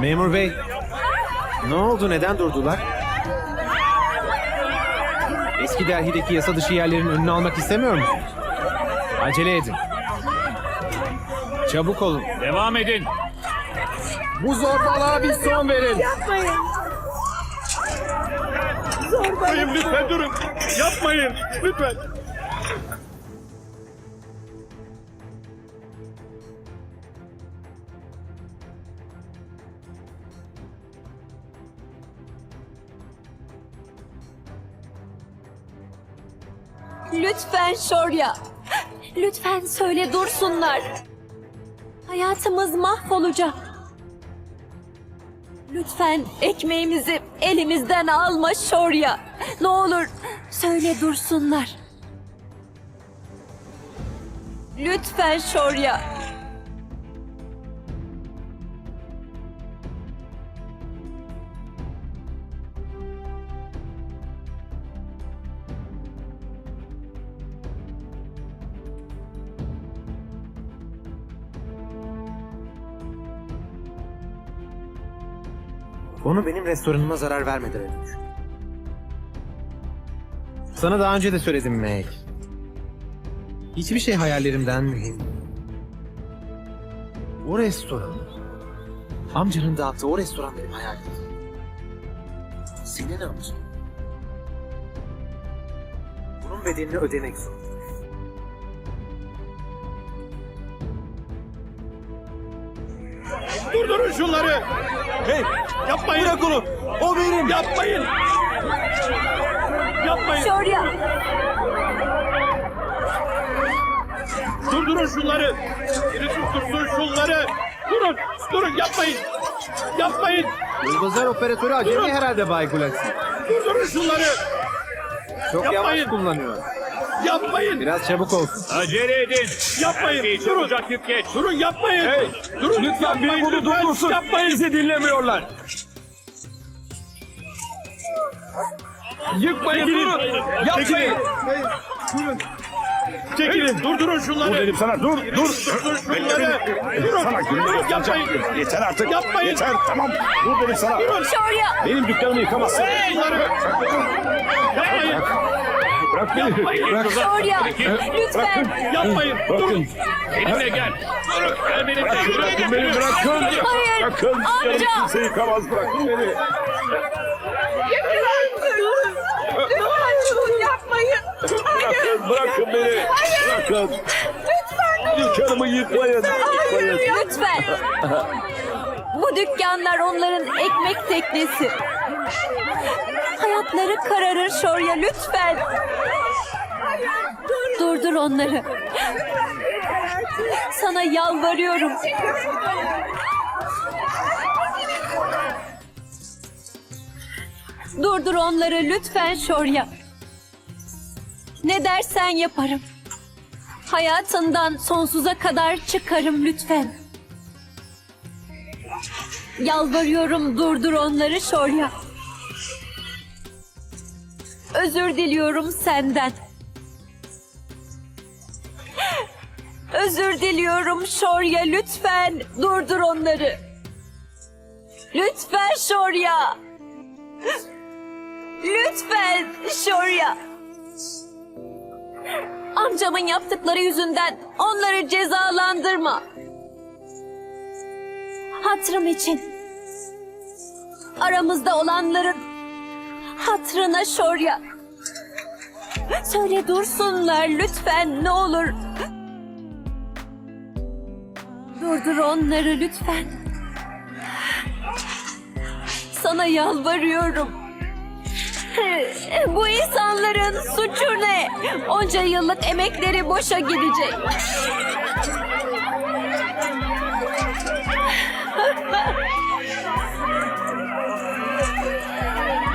Memur bey. Ne oldu? Neden durdular? Eski Delhi'deki yasa dışı yerlerin önünü almak istemiyor musunuz? Acele edin. Çabuk olun. Devam edin. Bu zorbalığa bir son verin. Yapmayın lütfen durun. Yapmayın lütfen. Lütfen Şorya. Lütfen söyle dursunlar. Hayatımız mahvolacak. Lütfen ekmeğimizi elimizden alma Şorya. Ne olur söyle dursunlar. Lütfen Şorya. Onu benim restoranıma zarar vermeden ölmüş. Sana daha önce de söyledim Meg. Hiçbir şey hayallerimden mühim. O restoran, amcanın dağıttığı o restoran benim hayalim. Senin amcan. Bunun bedelini ödemek zorunda. Durdurun şunları. Hey yapmayın. Bırak onu. O benim. Yapmayın. Yapmayın. Şorya. Durdurun şunları. Biri durdursun şunları. Durun. Durun yapmayın. Yapmayın. Yıldızlar operatörü acemi herhalde Bay Gulaksi. Durdurun şunları. Çok Yapmayın. yavaş kullanıyor. Yapmayın. Biraz çabuk olsun. Acele edin. Yapmayın. Durun. geç. Durun yapmayın. Durun. Lütfen biri bunu durdursun. Yapmayın. Bizi dinlemiyorlar. Yıkmayın. Durun. Yapmayın. Çekilin. Durdurun şunları. Dur dedim sana dur dur. Durdurun şunları. Durun. Sana Durun, göstereceğim. Yapmayın. Yeter artık. Yapmayın. Yeter tamam. Dur dedim sana. Şorya. Benim dükkanımı yıkamazsın. Şunları. Yapmayın. Bırak beni. Bırak. Şorya. Lütfen. Yapmayın. Durun. Benimle gel. Durun. Gel benimle. Bırakın, bırakın beni bırakın. Hayır. Bırakın. Amca. Kimse yıkamaz. Bırakın beni. Lütfen şunu yapmayın. Bırakın. Bırakın beni. Bırakın. Dükkanımı yıkmayın. Yıkmayın. Lütfen. Bu dükkanlar onların ekmek teknesi. Hayatları kararır Şorya lütfen. Durdur onları. Sana yalvarıyorum. Durdur onları lütfen Şorya. Ne dersen yaparım. Hayatından sonsuza kadar çıkarım lütfen. Yalvarıyorum durdur onları Şorya. Özür diliyorum senden. Özür diliyorum Şorya lütfen durdur onları. Lütfen Şorya. Lütfen Şorya. Amcamın yaptıkları yüzünden onları cezalandırma. Hatırım için. Aramızda olanların hatırına Şorya. Söyle dursunlar lütfen ne olur. Durdur onları lütfen. Sana yalvarıyorum. Bu insanların suçu ne? Onca yıllık emekleri boşa gidecek.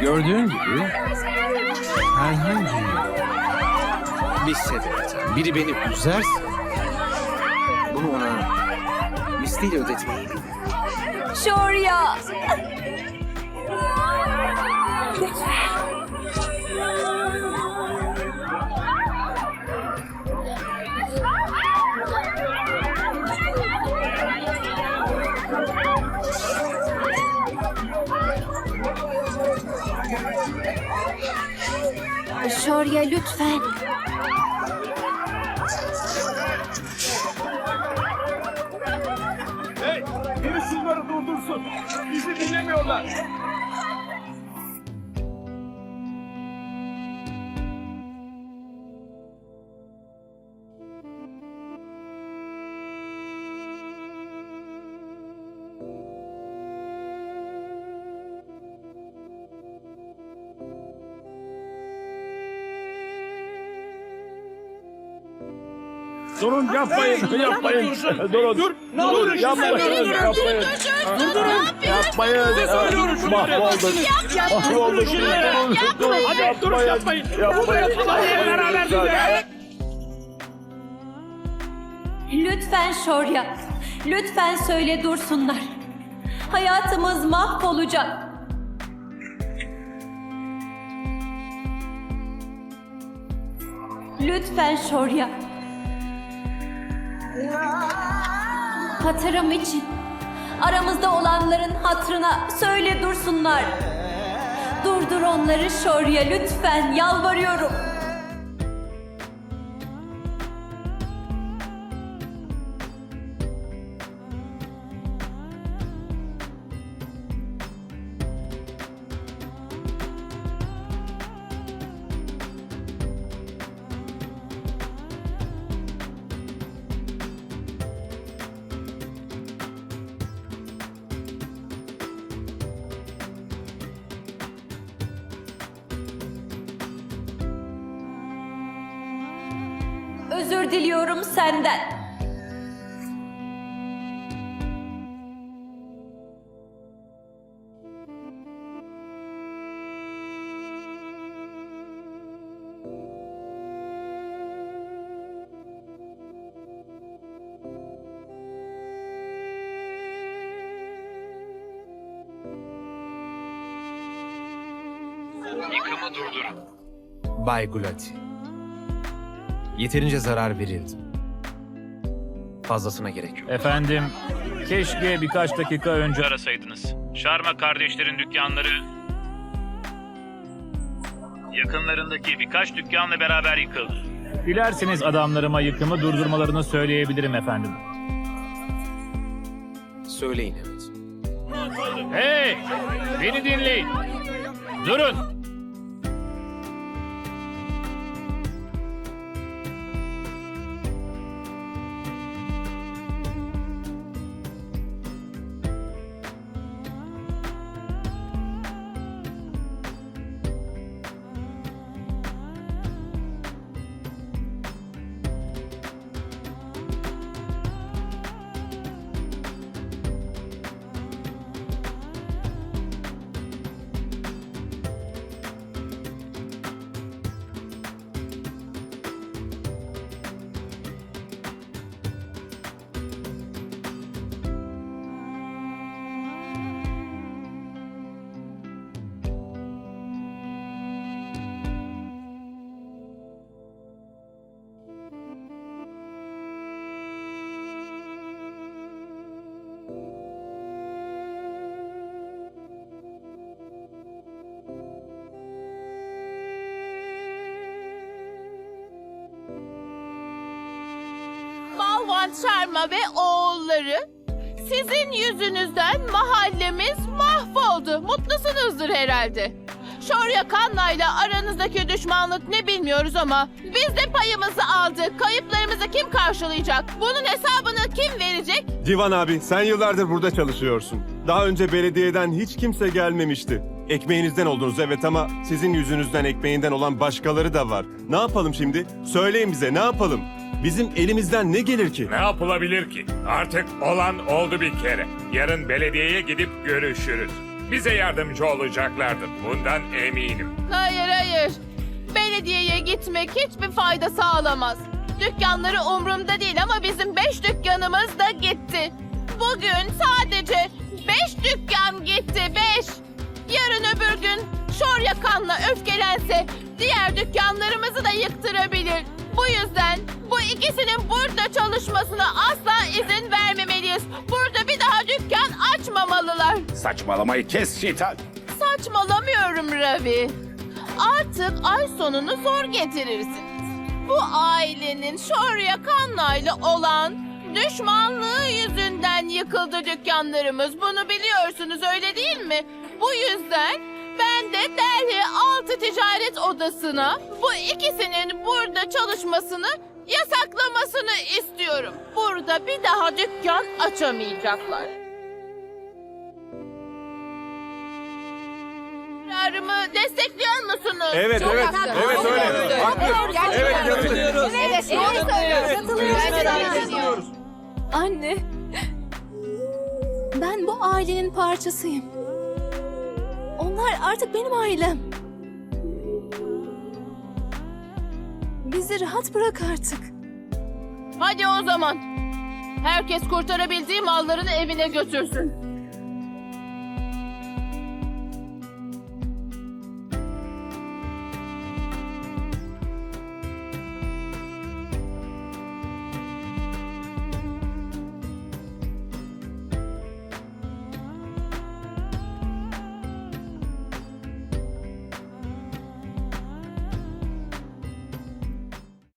Gördüğün gibi herhangi bir sebepten biri beni üzerse bunu ona misliyle ödetmeyi. Şorya. Şorya lütfen. Hey, biri şunları durdursun. Bizi dinlemiyorlar. Durun yapmayın. Yapmayın. Durun. Dur, ne olur Yapmayın. Yapmayın. Durdurun. Yapmayın. söylüyorum şunları. Mahvolduk. Mahvolduk. şunları. Durun. Durun. Hadi dur yapmayın. Yapmayın. Hadi beraber dinle. Lütfen Şorya. Lütfen söyle dursunlar. Hayatımız mahvolacak. Lütfen Şorya. Hatırım için. Aramızda olanların hatırına söyle dursunlar. Durdur onları Şorya lütfen yalvarıyorum. Özür diliyorum senden. Yıkımı durdurun. Bay Gulati. Yeterince zarar verildi. Fazlasına gerek yok. Efendim, keşke birkaç dakika önce arasaydınız. Şarma kardeşlerin dükkanları... Yakınlarındaki birkaç dükkanla beraber yıkıldı. Dilerseniz adamlarıma yıkımı durdurmalarını söyleyebilirim efendim. Söyleyin evet. Hey! Beni dinleyin. Durun. Balvan Şarma ve oğulları. Sizin yüzünüzden mahallemiz mahvoldu. Mutlusunuzdur herhalde. Şorya Kanna'yla aranızdaki düşmanlık ne bilmiyoruz ama biz de payımızı aldık. Kayıplarımızı kim karşılayacak? Bunun hesabını kim verecek? Divan abi sen yıllardır burada çalışıyorsun. Daha önce belediyeden hiç kimse gelmemişti. Ekmeğinizden oldunuz evet ama sizin yüzünüzden ekmeğinden olan başkaları da var. Ne yapalım şimdi? Söyleyin bize ne yapalım? Bizim elimizden ne gelir ki? Ne yapılabilir ki? Artık olan oldu bir kere. Yarın belediyeye gidip görüşürüz. Bize yardımcı olacaklardır. Bundan eminim. Hayır hayır. Belediyeye gitmek hiçbir fayda sağlamaz. Dükkanları umrumda değil ama bizim beş dükkanımız da gitti. Bugün sadece beş dükkan gitti, beş. Yarın öbür gün Şorya Kan'la öfkelense diğer dükkanlarımızı da yıktırabilir. Bu yüzden bu ikisinin burada çalışmasına asla izin vermemeliyiz. Burada bir daha dükkan açmamalılar. Saçmalamayı kes şeytan. Saçmalamıyorum Ravi. artık ay sonunu zor getirirsiniz. Bu ailenin Şorya Kanna'yla olan düşmanlığı yüzünden yıkıldı dükkanlarımız. Bunu biliyorsunuz öyle değil mi? Bu yüzden de Delhi Altı Ticaret Odası'na bu ikisinin burada çalışmasını yasaklamasını istiyorum. Burada bir daha dükkan açamayacaklar. Kararımı destekliyor musunuz? Evet, evet, evet öyle. Haklı. Evet, katılıyorum. Evet, doğru söylüyorsun. Anne. Ben bu ailenin parçasıyım. Artık benim ailem. Bizi rahat bırak artık. Hadi o zaman. Herkes kurtarabildiği mallarını evine götürsün.